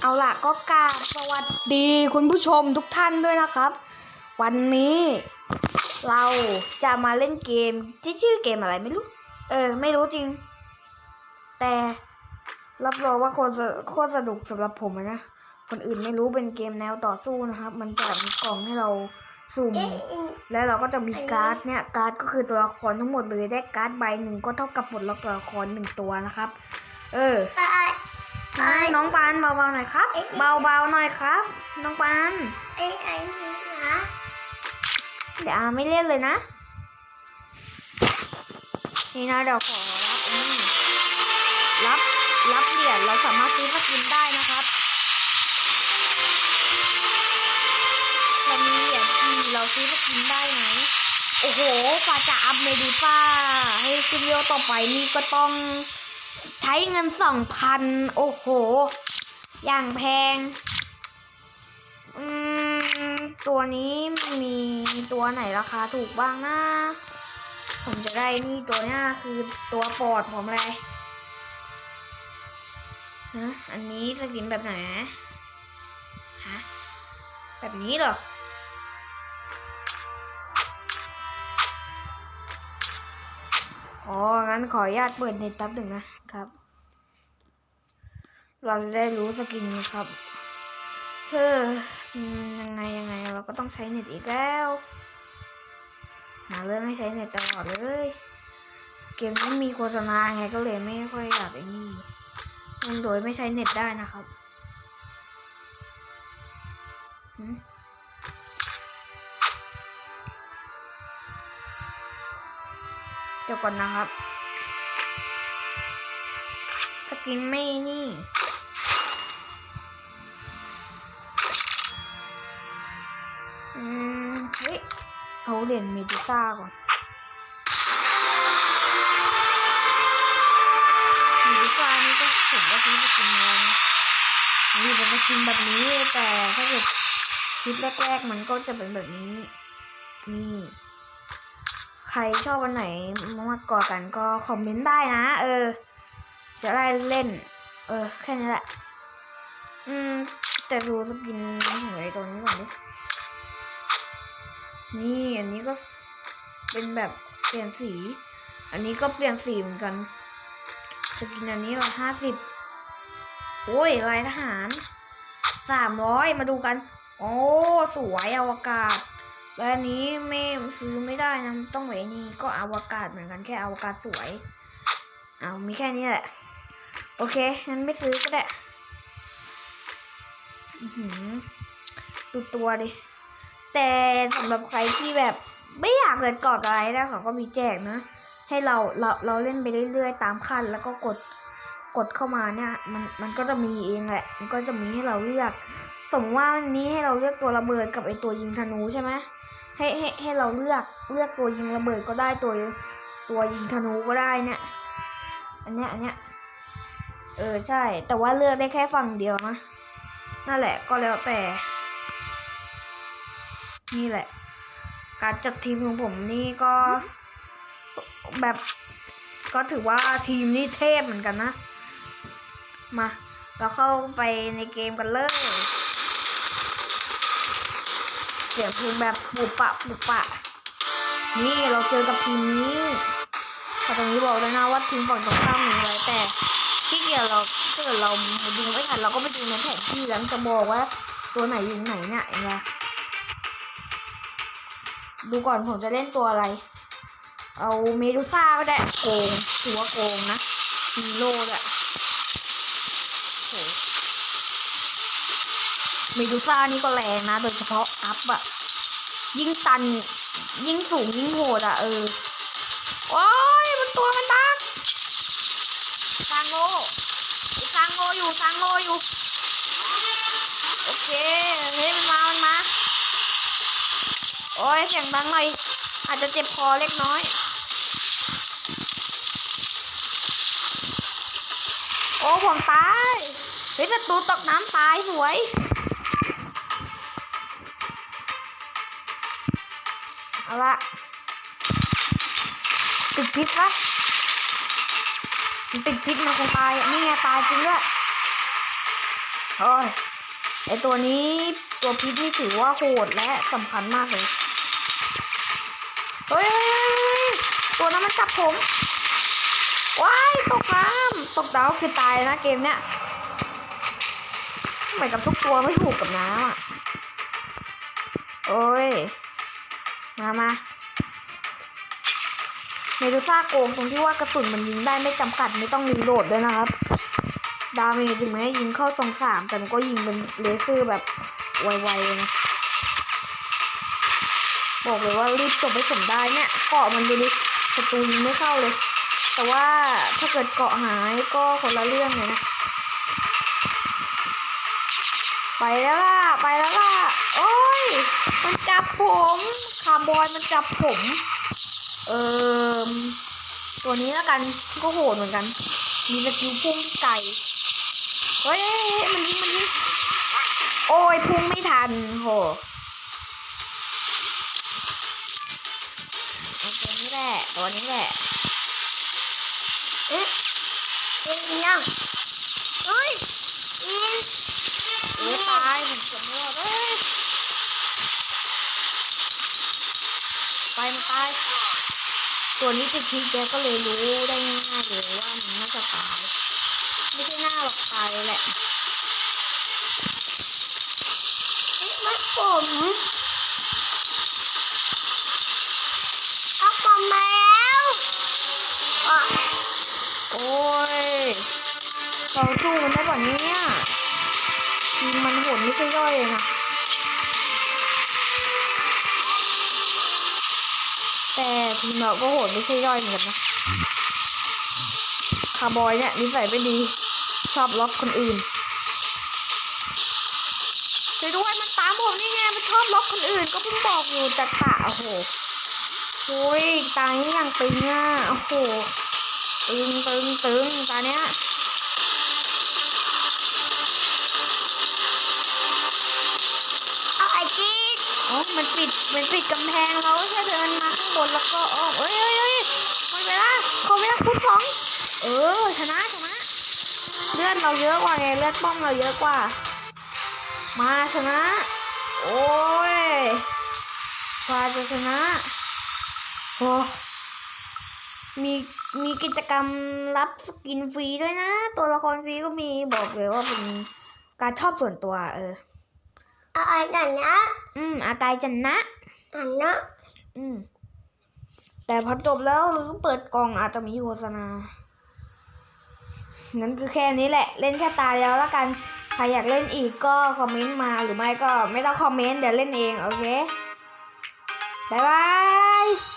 เอาล่ะก็กราบสวัสดีคุณผู้ชมทุกท่านด้วยนะครับ วันนี้เราจะมาเล่นเกมที่ชื่อเกมอะไรไม่รู้ เออ ไม่รู้จริง แต่รับรองว่าโคตรสโคตรสนุกสำหรับผมนะคนอื่นไม่รู้เป็นเกมแนวต่อสู้นะครับ มันจะมีกล่องให้เราสุ่มแล้วเราก็จะมีการ์ดเนี่ยการ์ดก็คือตัวละครทั้งหมดเลยได้การ์ดใบหนึ่งก็เท่ากับปลดล็อกตัวละครหนึ่งตัวนะครับ เออ น้องปานเบาๆหน่อยครับ เบาๆหน่อยครับ น้องปานไอ้ไอ้นี่นะเดี๋ยวอาไม่เล่นเลยนะ นี่นะเดี๋ยวขอรับอันนี้รับรับเหรียญเราสามารถซื้อสกินได้นะครับเรามีเหรียญที่เราซื้อสกินได้ไหมโอ้โหกว่าจะอัพเมดูซ่าให้ซิเรียลต่อไปนี่ก็ต้อง ใช้เงินสองพันโอ้โห อย่างแพงอืมตัวนี้มีตัวไหนราคาถูกบ้างนะ ผมจะได้นี่ตัวนี้คือตัวปรดผมเลยฮะอันนี้สกินแบบไหนฮะแบบนี้เหรอ อ๋อ งั้นขออนุญาตเปิดเน็ตแป๊บหนึ่งนะครับ เราจะได้รู้สกินนะครับเฮ้ออืมยังไงยังไงเราก็ต้องใช้เน็ตอีกแล้ว หาเรื่องให้ใช้เน็ตตลอดเลย เกมนี้มีโฆษณาไงก็เลยไม่ค่อยอยากไอ้นี่เล่นโดยไม่ใช้เน็ตได้นะครับ เดี๋ยวก่อนนะครับ สกินไม่นี่ อืม เฮ้ยเอาเหรียญเมดูซ่าก่อนเมดูซ่านี่ก็ผมก็ซื้อสกินมานะนี่เป็นสกินแบบนี้แต่ถ้าเกิดคลิปแรกๆมันก็จะเป็นแบบนี้ นี่ ครชอบวันไหนมากกว่ากันก็คอมเมนต์ได้นะ เออ จะได้เล่น เออ แค่นี้แหละ อืม แต่ดูสกินของไอ้ตัวนี้ก่อนดิ นี่อันนี้ก็เป็นแบบเปลี่ยนสี อันนี้ก็เปลี่ยนสีเหมือนกัน สกินอันนี้ร้อยห้าสิบโอ้ยลายทหารสามร้อยมาดูกัน โอ้ สวยอวกาศ และอันนี้ไม่ซื้อไม่ได้นะต้องไว้นี่ก็อวกาศเหมือนกันแค่อวกาศสวย เอามีแค่นี้แหละ โอเคงั้นไม่ซื้อก็ได้อือหือดูตัวดิ แต่สำหรับใครที่แบบไม่อยากเล่นกอดอะไรแล้วเขาก็มีแจกนะ ให้เราเราเราเล่นไปเรื่อยๆ ตามขั้นแล้วก็กดกดเข้ามาเนี่ย มันมันก็จะมีเองแหละ มันก็จะมีให้เราเลือก สมมติว่าวันนี้ให้เราเลือกตัวระเบิดกับไอตัวยิงธนูใช่ไหม ให้ให้ให้เราเลือกเลือกตัวยิงระเบิดก็ได้ตัวตัวยิงธนูก็ได้เนี่ยอันเนี้ยอันเนี้ยเออใช่ แต่ว่าเลือกได้แค่ฝั่งเดียวนะนั่นแหละก็แล้วแต่ นี่แหละ การจัดทีมของผมนี่ก็ แบบ ก็ถือว่าทีมนี่เทพเหมือนกันนะ มา เราเข้าไปในเกมกันเลย สียงเพลงแบบปุบปะปุบปะ นี่เราเจอกับทีมนี้แต่ตรงนี้บอกเลยนะว่าทีมฝั่งตรงข้ามมีอะไรแต่ที่เกียจเราถ้าเกิดเราดูไม่ทันเราก็ไปดูในแผนที่แล้วจะบอกว่า ตัวไหนอยู่ไหนเนี่ยเห็นไหมดูก่อนผมจะเล่นตัวอะไร เอาเมดูซ่าก็ได้โกงถือว่าโกงนะฮีโร่ด้วย เมดูซ่านี่ก็แรงนะ โดยเฉพาะอัพอะยิ่งตัน ยิ่งสูงยิ่งโหดอะเออ โอ้ยมันตัวมันตักซางโลซางโลอยู่ซางโลอยู่ โอเคเฮ้ยมันมา มันมา โอ้ยเสียงดังหน่อยอาจจะเจ็บคอเล็กน้อยโอ้ผมตาย เฮ้ยศัตรูตกน้ำตายสวย เอาละติดพิษปะมันติดพิษมันคงตายนี่ไงตายจริงด้วยโอ้ยไอตัวนี้ตัวพิษนี่ถือว่าโหดและสำคัญมากเลยเฮ้ยตัวนั้นมันจับผมว้ายตกน้ำตกน้ำคือตายนะเกมเนี้ยเหมือนกับทุกตัวไม่ถูกกับน้ำอะโอ้ย มามาเมดูซ่าโกงตรงที่ว่ากระสุนมันยิงได้ไม่จำกัดไม่ต้องรีโหลดด้วยนะครับ ดาเมจถึงแม้ยิงเข้าสองสามแต่มันก็ยิงเป็นเลเซอร์แบบไวๆเลยนะบอกเลยว่ารีบจบให้ผมได้เนี่ยเกาะมันดูดิศัตรูยิงไม่เข้าเลย แต่ว่าถ้าเกิดเกาะหายก็คนละเรื่องเลยนะ ไปแล้วล่ะ ไปแล้วล่ะ โอ้ย มันจับผมคาร์บอยมันจับผม เอ่อตัวนี้แล้วกันก็โหดเหมือนกัน มีสกิลพุ่งไก่เฮ้ยเฮ้ยเฮ้ยมันยิงมันยิงโอ้ยพุ่งไม่ทันโหเอาตัวนี้แหละตัวนี้แหละเอ๊ะเอ๊ะยังเฮ้ยอินเอ้ยตายผมเกือบไม่รอด ไปมันตายตัวนี้ติดทีแกก็เลยรู้ได้ง่ายเลยว่ามันน่าจะตาย ไม่ใช่หน้าหรอกตายแหละมัดผมเอาผมมาแล้วอโอ้ยเราสู้มันได้ป่ะเนี่ยทีมันโหดไม่ใช่ย่อยเลยนะ แต่ทีมเราก็โหดไม่ใช่ย่อยเหมือนกันนะคาร์บอยเนี่ยนิสัยไม่ดี ชอบล็อกคนอื่นช่วยด้วยมันตามผมนี่ไงมันชอบล็อกคนอื่น ก็เพิ่งบอกอยู่จัดตะโอ้โหโอ้ยตานี้ยังตึงอะโอ้โหตึงตึงตึงตาเนี้ย มันปิดมันปิดกำแพงเราแค่เดินมาข้างบนแล้วก็ออกเอ้ยเอ้ยเอ้ยหมดเวลาขอเวลาคูณสอง เออชนะชนะเลือดเราเยอะกว่าไงเลือดป้อมเราเยอะกว่า มาชนะ โอ้ยกว่าจะชนะโอ้มีมีกิจกรรมรับสกินฟรีด้วยนะ ตัวละครฟรีก็มีบอกเลยว่าเป็นการชอบส่วนตัวเออ อาไอ้นั่นนะอืม อากายจันนะ อันนะอืม แต่พอจบแล้วหรือเปิดกล่องอาจจะมีโฆษณา งั้นคือแค่นี้แหละ เล่นแค่ตายแล้วละกัน ใครอยากเล่นอีกก็คอมเมนต์มาหรือไม่ก็ไม่ต้องคอมเมนต์เดี๋ยวเล่นเอง โอเค บ๊ายบาย